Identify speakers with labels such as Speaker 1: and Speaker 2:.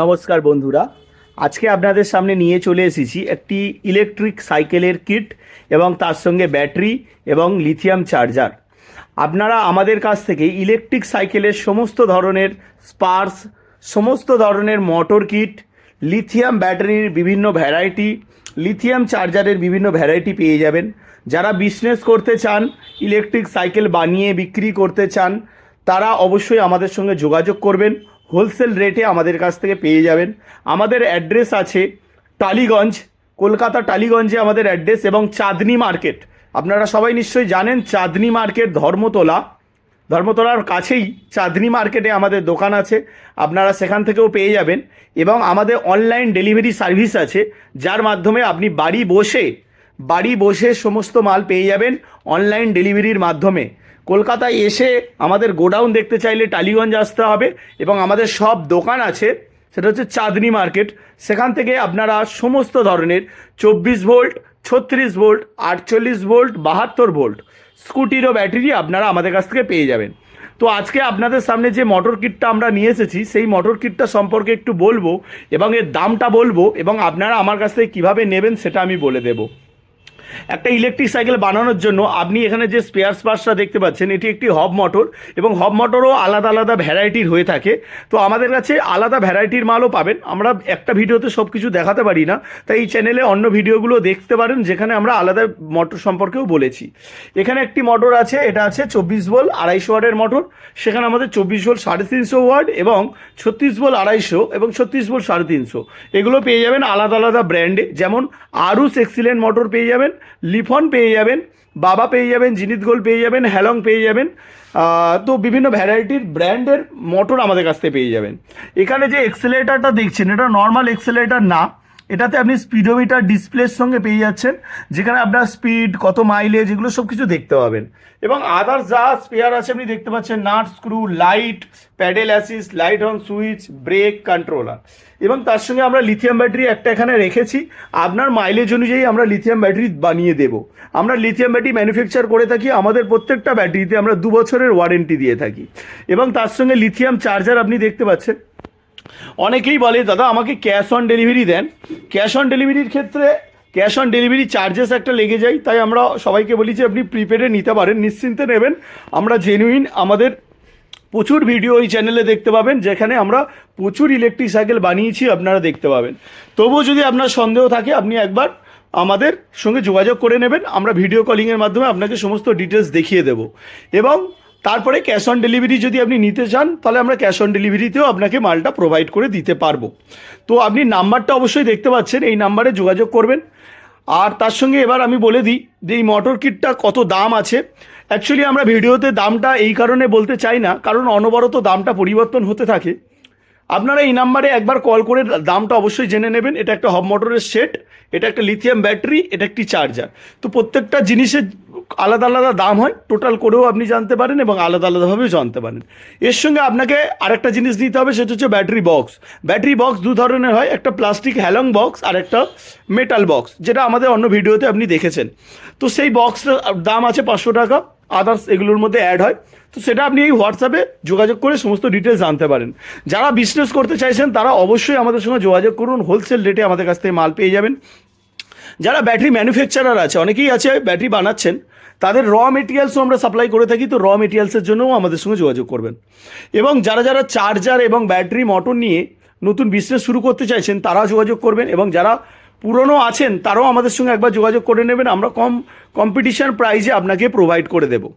Speaker 1: নমস্কার বন্ধুরা। আজকে আপনাদের সামনে নিয়ে চলে এসেছি একটি ইলেকট্রিক সাইকেলের কিট এবং তার সঙ্গে ব্যাটারি এবং লিথিয়াম চার্জার আপনারা আমাদের কাছ থেকে ইলেকট্রিক সাইকেলের সমস্ত ধরনের স্পার্স সমস্ত ধরনের মোটর কিট লিথিয়াম ব্যাটারির বিভিন্ন ভ্যারাইটি লিথিয়াম চার্জারের বিভিন্ন ভ্যারাইটি পেয়ে যাবেন। যারা বিজনেস করতে চান ইলেকট্রিক সাইকেল বানিয়ে বিক্রি করতে চান, তারা অবশ্যই আমাদের সঙ্গে যোগাযোগ করবেন। হোলসেল রেটে আমাদের কাছ থেকে পেয়ে যাবেন। আমাদের অ্যাড্রেস আছে টালিগঞ্জ, কলকাতা টালিগঞ্জে আমাদের অ্যাড্রেস এবং চাঁদনি মার্কেট। আপনারা সবাই নিশ্চয়ই জানেন চাঁদনি মার্কেট ধর্মতলা। ধর্মতলার কাছেই চাঁদনি মার্কেটে আমাদের দোকান আছে। আপনারা সেখান থেকেও পেয়ে যাবেন এবং আমাদের অনলাইন ডেলিভারি সার্ভিস আছে, যার মাধ্যমে আপনি বাড়ি বসে বাড়ি বসে সমস্ত মাল পেয়ে যাবেন অনলাইন ডেলিভারির মাধ্যমে। কলকাতায় এসে আমাদের গোডাউন দেখতে চাইলে টালিগঞ্জ আসতে হবে এবং আমাদের সব দোকান আছে, সেটা হচ্ছে চাঁদনি মার্কেট। সেখান থেকে আপনারা সমস্ত ধরনের চব্বিশ ভোল্ট, ছত্রিশ ভোল্ট, আটচল্লিশ ভোল্ট, বাহাত্তর ভোল্ট স্কুটির ও ব্যাটারি আপনারা আমাদের কাছ থেকে পেয়ে যাবেন। তো আজকে আপনাদের সামনে যে মোটর কিটটা আমরা নিয়ে এসেছি, সেই মোটর কিটটা সম্পর্কে একটু বলব এবং এর দামটা বলব এবং আপনারা আমার কাছ থেকে কীভাবে নেবেন সেটা আমি বলে দেবো। একটা ইলেকট্রিক সাইকেল বানানোর জন্য আপনি এখানে যে স্পেয়ার স্পার্সটা দেখতে পাচ্ছেন, এটি একটি হব মোটর এবং হব মোটরও আলাদা আলাদা ভ্যারাইটির হয়ে থাকে। তো আমাদের কাছে আলাদা ভ্যারাইটির মালও পাবেন। আমরা একটা ভিডিওতে সব কিছু দেখাতে পারি না, তাই এই চ্যানেলে অন্য ভিডিওগুলো দেখতে পারেন, যেখানে আমরা আলাদা মোটর সম্পর্কেও বলেছি। এখানে একটি মোটর আছে, এটা আছে চব্বিশ বল আড়াইশো ওয়ার্ডের মোটর সেখানে আমাদের চব্বিশ বল সাড়ে তিনশো ওয়ার্ড এবং ছত্রিশ বল আড়াইশো এবং ছত্রিশ বল সাড়ে তিনশো। এগুলো পেয়ে যাবেন আলাদা আলাদা ব্র্যান্ডে যেমন আরুস এক্সিলেন্ট মোটর পেয়ে যাবেন লিফন পেয়ে যাবেন, বাবা পেয়ে যাবেন, জিনিত গোল পেয়ে যাবেন, হ্যালং পেয়ে যাবেন তো বিভিন্ন ভ্যারাইটির ব্র্যান্ডের মোটর আমাদের কাছ থেকে পেয়ে যাবেন। এখানে যে এক্সেলেটারটা দেখছেন, এটা নর্মাল এক্সেলেটার না। এটাতে আপনি স্পিডোমিটার ডিসপ্লের সঙ্গে পেয়ে যাচ্ছেন, যেখানে আপনার স্পিড, কত মাইলেজ এগুলো সব কিছু দেখতে পাবেন। এবং আদার্স যা স্পেয়ার আছে, আপনি দেখতে পাচ্ছেন nut screw light pedal assist light on switch brake controller এবং তার সঙ্গে আমরা লিথিয়াম ব্যাটারি একটা এখানে রেখেছি। আপনার মাইলেজ অনুযায়ী আমরা লিথিয়াম ব্যাটারি বানিয়ে দেব। আমরা লিথিয়াম ব্যাটারি ম্যানুফ্যাকচার করে থাকি, আমাদের প্রত্যেকটা ব্যাটারিতে আমরা দু বছরের ওয়ারেন্টি দিয়ে থাকি। এবং তার সঙ্গে লিথিয়াম চার্জার আপনি দেখতে পাচ্ছেন। অনেকেই বলে, দাদা, আমাকে ক্যাশ অন ডেলিভারি দেন। ক্যাশ অন ডেলিভারির ক্ষেত্রে ক্যাশ অন ডেলিভারি চার্জেস একটা লেগে যায়, তাই আমরা সবাইকে বলি যে, আপনি প্রিপেডে নিতে পারেন, নিশ্চিন্তে নেবেন। আমরা জেনুইন আমাদের প্রচুর ভিডিও এই চ্যানেলে দেখতে পাবেন, যেখানে আমরা প্রচুর ইলেকট্রিক সাইকেল বানিয়েছি, আপনারা দেখতে পাবেন। তবুও যদি আপনার সন্দেহ থাকে, আপনি একবার আমাদের সঙ্গে যোগাযোগ করে নেবেন, আমরা ভিডিও কলিংয়ের মাধ্যমে আপনাকে সমস্ত ডিটেলস দেখিয়ে দেব। এবং তারপরে ক্যাশ অন ডেলিভারি যদি আপনি নিতে চান, তাহলে আমরা ক্যাশ অন ডেলিভারিতেও আপনাকে মালটা প্রোভাইড করে দিতে পারব। তো আপনি নাম্বারটা অবশ্যই দেখতে পাচ্ছেন, এই নাম্বারে যোগাযোগ করবেন। আর তার সঙ্গে এবার আমি বলে দিই যে এই মটর কিটটা কত দাম আছে। অ্যাকচুয়ালি আমরা ভিডিওতে দামটা এই কারণে বলতে চাই না, কারণ অনবরত দামটা পরিবর্তন হতে থাকে। আপনারা এই নাম্বারে একবার কল করে দামটা অবশ্যই জেনে নেবেন। এটা একটা হব মোটরের সেট, এটা একটা লিথিয়াম ব্যাটারি এটা একটি চার্জার তো প্রত্যেকটা জিনিসের আলাদা আলাদা দাম হয় টোটাল করেও আপনি জানতে পারেন এবং আলাদা আলাদাভাবেও জানতে পারেন। এর সঙ্গে আপনাকে আরেকটা জিনিস নিতে হবে, সেটা হচ্ছে ব্যাটারি বক্স ব্যাটারি বক্স দু ধরনের হয়, একটা প্লাস্টিক হ্যালং বক্স আর একটা মেটাল বক্স যেটা আমাদের অন্য ভিডিওতে আপনি দেখেছেন। তো সেই বক্সটার দাম আছে পাঁচশো টাকা আদার্স এগুলোর মধ্যে অ্যাড হয়। তো সেটা আপনি এই হোয়াটসঅ্যাপে যোগাযোগ করে সমস্ত ডিটেলস জানতে পারেন। যারা বিজনেস করতে চাইছেন, তারা অবশ্যই আমাদের সঙ্গে যোগাযোগ করুন। হোলসেল রেটে আমাদের কাছ থেকে মাল পেয়ে যাবেন। যারা ব্যাটারি ম্যানুফ্যাকচারার আছে, অনেকেই আছে ব্যাটারি বানাচ্ছেন, তাদের র মেটেরিয়ালসও আমরা সাপ্লাই করে থাকি, তো র মেটেরিয়ালসের জন্যও আমাদের সঙ্গে যোগাযোগ করবেন। এবং যারা যারা চার্জার এবং ব্যাটারি মোটর নিয়ে নতুন বিজনেস শুরু করতে চাইছেন তারা যোগাযোগ করবেন। এবং যারা পুরনো আছেন, তারাও আমাদের সঙ্গে একবার যোগাযোগ করে নেবেন। আমরা কম কম্পিটিশান প্রাইজে আপনাকে প্রোভাইড করে দেবো।